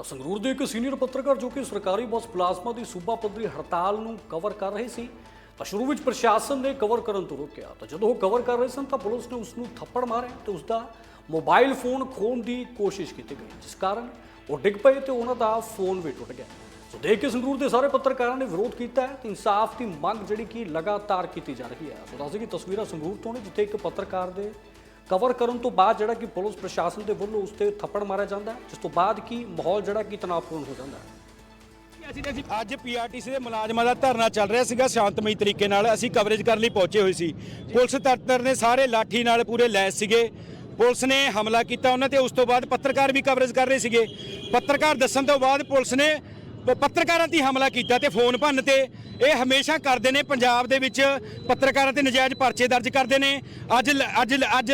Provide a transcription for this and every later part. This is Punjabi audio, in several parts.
ਤਾਂ ਸੰਗਰੂਰ ਦੇ ਇੱਕ ਸੀਨੀਅਰ ਪੱਤਰਕਾਰ ਜੋ ਕਿ ਸਰਕਾਰੀ ਬੱਸ ਪਲਾਜ਼ਮਾ ਦੀ ਸੂਬਾ ਪੱਧਰੀ ਹੜਤਾਲ ਨੂੰ ਕਵਰ ਕਰ ਰਹੇ ਸੀ, ਤਾਂ ਸ਼ੁਰੂ ਵਿੱਚ ਪ੍ਰਸ਼ਾਸਨ ਨੇ ਕਵਰ ਕਰਨ ਤੋਂ ਰੋਕਿਆ। ਤਾਂ ਜਦੋਂ ਉਹ ਕਵਰ ਕਰ ਰਹੇ ਸਨ, ਤਾਂ ਪੁਲਿਸ ਨੇ ਉਸ ਨੂੰ ਥੱਪੜ ਮਾਰਿਆ ਤੇ ਉਸ ਦਾ ਮੋਬਾਈਲ ਫੋਨ ਖੋਹਣ ਦੀ ਕੋਸ਼ਿਸ਼ ਕੀਤੀ ਗਈ, ਜਿਸ ਕਾਰਨ ਉਹ ਡਿੱਗ ਪਏ ਤੇ ਉਹਨਾਂ ਦਾ ਫੋਨ ਵੀ ਟੁੱਟ ਗਿਆ। ਸੋ ਦੇਖ ਕੇ ਸੰਗਰੂਰ ਦੇ ਸਾਰੇ ਪੱਤਰਕਾਰਾਂ ਨੇ ਵਿਰੋਧ ਕੀਤਾ ਹੈ ਤੇ ਇਨਸਾਫ ਦੀ ਮੰਗ ਜਿਹੜੀ ਕਿ ਲਗਾਤਾਰ ਕੀਤੀ ਜਾ ਰਹੀ ਹੈ। ਸੋ ਦੱਸਦੇ ਕਿ ਤਸਵੀਰਾਂ ਸੰਗਰੂਰ ਤੋਂ ਨੇ, ਜਿੱਥੇ ਇੱਕ ਪੱਤਰਕਾਰ ਦੇ ਕਵਰ ਕਰਨ ਤੋਂ ਬਾਅਦ ਜਿਹੜਾ ਕਿ ਪੁਲਿਸ ਪ੍ਰਸ਼ਾਸਨ ਦੇ ਵੱਲੋਂ ਉਸ ਤੇ ਥੱਪੜ ਮਾਰਿਆ ਜਾਂਦਾ ਜਿਸ ਤੋਂ ਬਾਅਦ ਕੀ ਮਾਹੌਲ ਜਿਹੜਾ ਕਿ ਤਣਾਅਪੂਰਨ ਹੋ ਜਾਂਦਾ ਹੈ। ਅਸੀਂ ਅਸੀਂ ਅੱਜ ਪੀਆਰਟੀਸੀ ਦੇ ਮੁਲਾਜ਼ਮਾਂ ਦਾ ਧਰਨਾ ਚੱਲ ਰਿਹਾ ਸੀਗਾ ਸ਼ਾਂਤਮਈ ਤਰੀਕੇ ਨਾਲ। ਅਸੀਂ ਕਵਰੇਜ ਕਰਨ ਲਈ ਪਹੁੰਚੇ ਹੋਏ ਸੀ। ਪੁਲਿਸ ਤੱਤਰ ਨੇ ਸਾਰੇ ਲਾਠੀ ਨਾਲ ਪੂਰੇ ਲੈਸ ਸੀਗੇ। ਪੁਲਿਸ ਨੇ ਹਮਲਾ ਕੀਤਾ ਉਹਨਾਂ ਤੇ, ਉਸ ਤੋਂ ਬਾਅਦ ਪੱਤਰਕਾਰ ਵੀ ਕਵਰੇਜ ਕਰ ਰਹੇ ਸੀਗੇ। ਪੱਤਰਕਾਰ ਦੱਸਣ ਤੋਂ ਬਾਅਦ ਪੁਲਿਸ ਨੇ ਪੱਤਰਕਾਰਾਂ ਤੇ ਹਮਲਾ ਕੀਤਾ ਤੇ ਫੋਨ ਭੰਨ ਤੇ। ਇਹ ਹਮੇਸ਼ਾ ਕਰਦੇ ਨੇ, ਪੰਜਾਬ ਦੇ ਵਿੱਚ ਪੱਤਰਕਾਰਾਂ ਤੇ ਨਜਾਇਜ਼ ਪਰਚੇ ਦਰਜ ਕਰਦੇ ਨੇ। ਅੱਜ ਲ- ਅੱਜ ਅੱਜ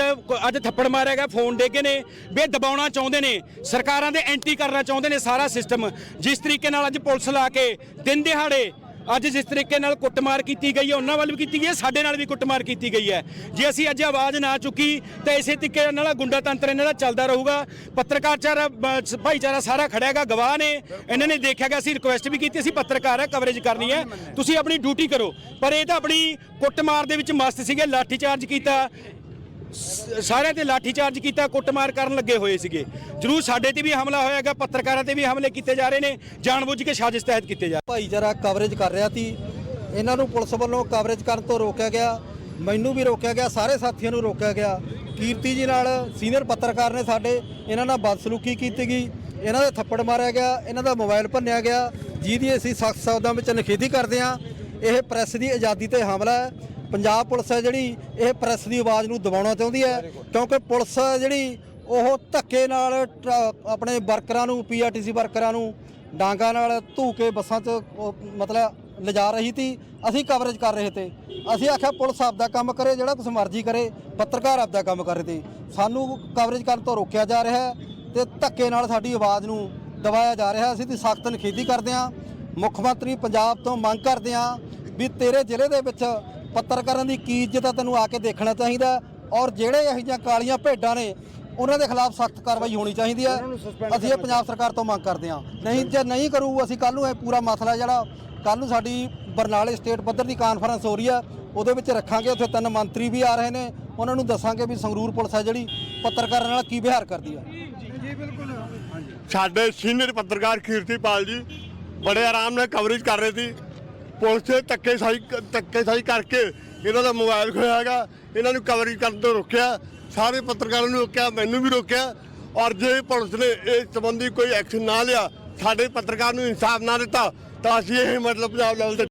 ਅੱਜ ਥੱਪੜ ਮਾਰਿਆ ਗਿਆ, ਫੋਨ ਦੇ ਕੇ ਨੇ। ਵੀ ਦਬਾਉਣਾ ਚਾਹੁੰਦੇ ਨੇ, ਸਰਕਾਰਾਂ ਦੇ ਐਂਟੀ ਕਰਨਾ ਚਾਹੁੰਦੇ ਨੇ ਸਾਰਾ ਸਿਸਟਮ। ਜਿਸ ਤਰੀਕੇ ਨਾਲ ਅੱਜ ਪੁਲਿਸ ਲਾ ਕੇ ਦਿਨ ਦਿਹਾੜੇ ਅੱਜ ਜਿਸ ਤਰੀਕੇ ਨਾਲ ਕੁੱਟਮਾਰ ਕੀਤੀ ਗਈ ਹੈ, ਉਹਨਾਂ ਵੱਲ ਵੀ ਕੀਤੀ ਗਈ ਹੈ, ਸਾਡੇ ਨਾਲ ਵੀ ਕੁੱਟਮਾਰ ਕੀਤੀ ਗਈ ਹੈ। ਜੇ ਅਸੀਂ ਅੱਜ ਆਵਾਜ਼ ਨਾ ਚੁੱਕੀ, ਤਾਂ ਇਸੇ ਤਰੀਕੇ ਨਾਲ ਗੁੰਡਾ ਤੰਤਰ ਇਹਨਾਂ ਦਾ ਚੱਲਦਾ ਰਹੂਗਾ। ਪੱਤਰਕਾਰਚਾਰਾ ਬ- ਭਾਈਚਾਰਾ ਸਾਰਾ ਖੜਿਆ ਹੈਗਾ, ਗਵਾਹ ਨੇ। ਇਹਨਾਂ ਨੇ ਦੇਖਿਆ ਗਿਆ ਅਸੀਂ ਰਿਕੁਐਸਟ ਵੀ ਕੀਤੀ, ਅਸੀਂ ਪੱਤਰਕਾਰ ਹੈ ਕਵਰੇਜ ਕਰਨੀ ਹੈ। ਤੁਸੀਂ ਆਪਣੀ ਡਿਊਟੀ ਕਰੋ। ਪਰ ਇਹ ਤਾਂ ਆਪਣੀ ਕੁੱਟਮਾਰ ਦੇ ਵਿੱਚ ਮਸਤ ਸੀਗੇ ਲਾਠੀ ਚਾਰਜ ਕੀਤਾ। ਸਾਰਿਆਂ ਤੇ ਲਾਠੀ ਚਾਰਜ ਕੀਤਾ, ਕੁੱਟਮਾਰ ਕਰਨ ਲੱਗੇ ਹੋਏ ਸੀਗੇ। ਜਰੂਰ ਸਾਡੇ ਤੇ ਵੀ ਹਮਲਾ ਹੋਇਆਗਾ ਪੱਤਰਕਾਰਾਂ ਤੇ ਵੀ ਹਮਲੇ ਕੀਤੇ ਜਾ ਰਹੇ ਨੇ, ਜਾਣਬੁੱਝ ਕੇ ਸਾਜ਼ਿਸ਼ ਤਹਿਤ ਕੀਤੇ ਜਾ ਭਾਈਚਾਰਾ ਕਵਰੇਜ ਕਰ ਰਿਹਾ ਸੀ। ਇਹਨਾਂ ਨੂੰ ਪੁਲਿਸ ਵੱਲੋਂ ਕਵਰੇਜ ਕਰਨ ਤੋਂ ਰੋਕਿਆ ਗਿਆ। ਮੈਨੂੰ ਵੀ ਰੋਕਿਆ ਗਿਆ, ਸਾਰੇ ਸਾਥੀਆਂ ਨੂੰ ਰੋਕਿਆ ਗਿਆ। ਕੀਰਤੀ ਜੀ ਨਾਲ ਸੀਨੀਅਰ ਪੱਤਰਕਾਰ ਨੇ ਸਾਡੇ, ਇਹਨਾਂ ਨਾਲ ਬਦਸਲੂਕੀ ਕੀਤੀ ਗਈ। ਇਹਨਾਂ ਦਾ ਥੱਪੜ ਮਾਰਿਆ ਗਿਆ, ਇਹਨਾਂ ਦਾ ਮੋਬਾਈਲ ਭੰਨਿਆ ਗਿਆ। ਜਿਹਦੀ ਅਸੀਂ ਸਖਤ ਸ਼ਬਦਾਂ ਵਿੱਚ ਨਿਖੇਧੀ ਕਰਦੇ ਹਾਂ। ਇਹ ਪ੍ਰੈਸ ਦੀ ਆਜ਼ਾਦੀ ਤੇ ਹਮਲਾ ਹੈ। ਪੰਜਾਬ ਪੁਲਿਸ ਹੈ ਜਿਹੜੀ ਇਹ ਪ੍ਰੈਸ ਦੀ ਆਵਾਜ਼ ਨੂੰ ਦਬਾਉਣਾ ਚਾਹੁੰਦੀ ਹੈ ਕਿਉਂਕਿ ਪੁਲਿਸ ਜਿਹੜੀ ਉਹ ਧੱਕੇ ਨਾਲ ਆਪਣੇ ਵਰਕਰਾਂ ਨੂੰ ਪੀਆਰਟੀਸੀ ਵਰਕਰਾਂ ਨੂੰ ਡਾਂਗਾ ਨਾਲ ਧੂ ਕੇ ਬੱਸਾਂ 'ਚ ਮਤਲਬ ਲਿਜਾ ਰਹੀ ਸੀ। ਅਸੀਂ ਕਵਰੇਜ ਕਰ ਰਹੇ ਤੇ। ਅਸੀਂ ਆਖਿਆ ਪੁਲਿਸ ਆਪਦਾ ਕੰਮ ਕਰੇ ਜਿਹੜਾ ਕੁਛ ਮਰਜ਼ੀ ਕਰੇ ਪੱਤਰਕਾਰ ਆਪਦਾ ਕੰਮ ਕਰ ਰਹੇ ਤੇ। ਸਾਨੂੰ ਕਵਰੇਜ ਕਰਨ ਤੋਂ ਰੋਕਿਆ ਜਾ ਰਿਹਾ ਹੈ ਤੇ ਧੱਕੇ ਨਾਲ ਸਾਡੀ ਆਵਾਜ਼ ਨੂੰ ਦਬਾਇਆ ਜਾ ਰਿਹਾ ਅਸੀਂ ਤੇ ਸਖਤ ਨਿਖੇਧੀ ਕਰਦੇ ਹਾਂ। ਮੁੱਖ ਮੰਤਰੀ ਪੰਜਾਬ ਤੋਂ ਮੰਗ ਕਰਦੇ ਹਾਂ ਵੀ ਤੇਰੇ ਜ਼ਿਲ੍ਹੇ ਦੇ ਵਿੱਚ ਪੱਤਰਕਾਰਾਂ ਦੀ ਕੀ ਇੱਜ਼ਤ ਆ ਤੈਨੂੰ ਆ ਕੇ ਦੇਖਣਾ ਚਾਹੀਦਾ ਔਰ ਜਿਹੜੇ ਇਹੋ ਜਿਹੀਆਂ ਕਾਲੀਆਂ ਭੇਡਾਂ ਨੇ ਉਹਨਾਂ ਦੇ ਖਿਲਾਫ ਸਖਤ ਕਾਰਵਾਈ ਹੋਣੀ ਚਾਹੀਦੀ ਹੈ ਅਸੀਂ ਇਹ ਪੰਜਾਬ ਸਰਕਾਰ ਤੋਂ ਮੰਗ ਕਰਦੇ ਹਾਂ। ਨਹੀਂ ਜੇ ਨਹੀਂ ਕਰੂ ਅਸੀਂ ਕੱਲ ਨੂੰ ਇਹ ਪੂਰਾ ਮਸਲਾ ਜਿਹੜਾ ਕੱਲ ਨੂੰ ਸਾਡੀ ਬਰਨਾਲੇ ਸਟੇਟ ਪੱਧਰ ਦੀ ਕਾਨਫਰੰਸ ਹੋ ਰਹੀ ਆ ਉਹਦੇ ਵਿੱਚ ਰੱਖਾਂਗੇ। ਉੱਥੇ ਤਿੰਨ ਮੰਤਰੀ ਵੀ ਆ ਰਹੇ ਨੇ। ਉਹਨਾਂ ਨੂੰ ਦੱਸਾਂਗੇ ਵੀ ਸੰਗਰੂਰ ਪੁਲਿਸ ਹੈ ਜਿਹੜੀ ਪੱਤਰਕਾਰਾਂ ਨਾਲ ਕੀ ਵਿਹਾਰ ਕਰਦੀ ਹੈ ਸਾਡੇ ਸੀਨੀਅਰ ਪੱਤਰਕਾਰ ਕੀਰਤੀਪਾਲ ਜੀ ਬੜੇ ਆਰਾਮ ਨਾਲ ਕਵਰੇਜ ਕਰ ਰਹੇ ਸੀ। ਪੁਲਿਸ ਨੇ ਧੱਕੇਸ਼ਾਹੀ ਸਾਈ ਕਰਕੇ ਇਹਨਾਂ ਦਾ ਮੋਬਾਈਲ ਖੋਇਆ ਹੈਗਾ। ਇਹਨਾਂ ਨੂੰ ਕਵਰੇਜ ਕਰਨ ਤੋਂ ਰੋਕਿਆ। ਸਾਰੇ ਪੱਤਰਕਾਰਾਂ ਨੂੰ ਰੋਕਿਆ, ਮੈਨੂੰ ਵੀ ਰੋਕਿਆ। ਔਰ ਜੇ ਪੁਲਿਸ ਨੇ ਇਸ ਸੰਬੰਧੀ ਕੋਈ ਐਕਸ਼ਨ ਨਾ ਲਿਆ, ਸਾਡੇ ਪੱਤਰਕਾਰ ਨੂੰ ਇਨਸਾਫ ਨਾ ਦਿੱਤਾ, ਤਾਂ ਅਸੀਂ ਇਹ ਮਤਲਬ ਪੰਜਾਬ ਲੈਵਲ ਤੇ